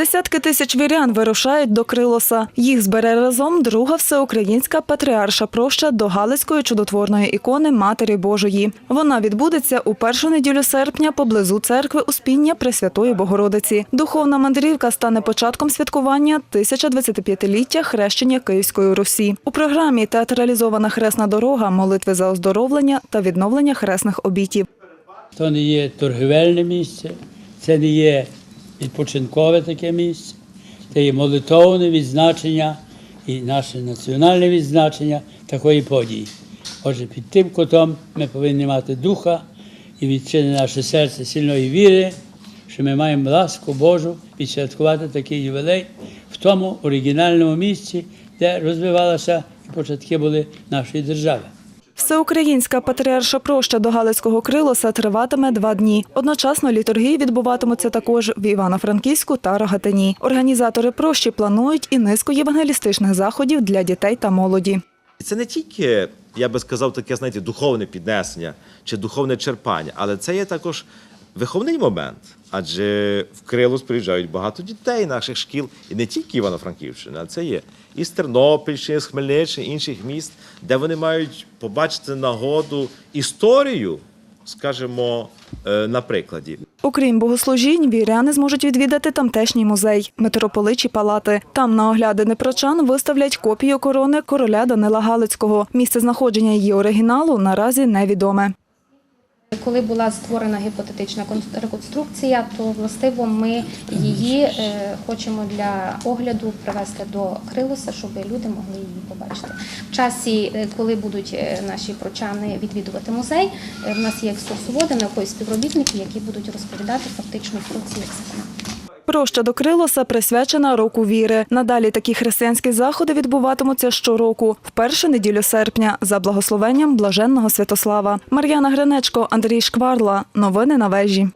Десятки тисяч вірян вирушають до Крилоса. Їх збере разом друга всеукраїнська патріарша проща до Галицької чудотворної ікони Матері Божої. Вона відбудеться у першу неділю серпня поблизу церкви Успіння Пресвятої Богородиці. Духовна мандрівка стане початком святкування 1025-ліття хрещення Київської Русі. У програмі театралізована хресна дорога, молитви за оздоровлення та відновлення хресних обітів. То не є торгівельне місце, це не є відпочинкове таке місце, це є молитовне відзначення і наше національне відзначення такої події. Отже, під тим кутом ми повинні мати духа і відчинити наше серце сильної віри, що ми маємо ласку Божу відсвяткувати такий ювілей в тому оригінальному місці, де розвивалися і початки були нашої держави. Всеукраїнська патріарша проща до Галицького крилоса триватиме два дні. Одночасно літургії відбуватимуться також в Івано-Франківську та Рогатині. Організатори прощі планують і низку євангелістичних заходів для дітей та молоді. Це не тільки, я би сказав, таке, знаєте, духовне піднесення чи духовне черпання, але це є також виховний момент. Адже в Крилус приїжджають багато дітей наших шкіл, і не тільки Івано-Франківщини, а це є і з Тернопільщини, з Хмельниччини, інших міст, де вони мають побачити нагоду історію, скажімо, е, на прикладі. Окрім богослужінь, віряни зможуть відвідати тамтешній музей, митрополичі палати. Там на оглядини прочан виставлять копію корони короля Данила Галицького. Місце знаходження її оригіналу наразі невідоме. Коли була створена гіпотетична кон- реконструкція, то властиво ми її е, хочемо для огляду привести до Крилуса, щоб люди могли її побачити. В часі, е, коли будуть е, наші прочани відвідувати музей, в нас є екскурсоводи, наукові співробітники, які будуть розповідати фактично про ці експонати. Проща до Крилоса присвячена року віри. Надалі такі християнські заходи відбуватимуться щороку, в першу неділю серпня, за благословенням блаженного Святослава. Мар'яна Гринечко, Андрій Шкварла. Новини на вежі.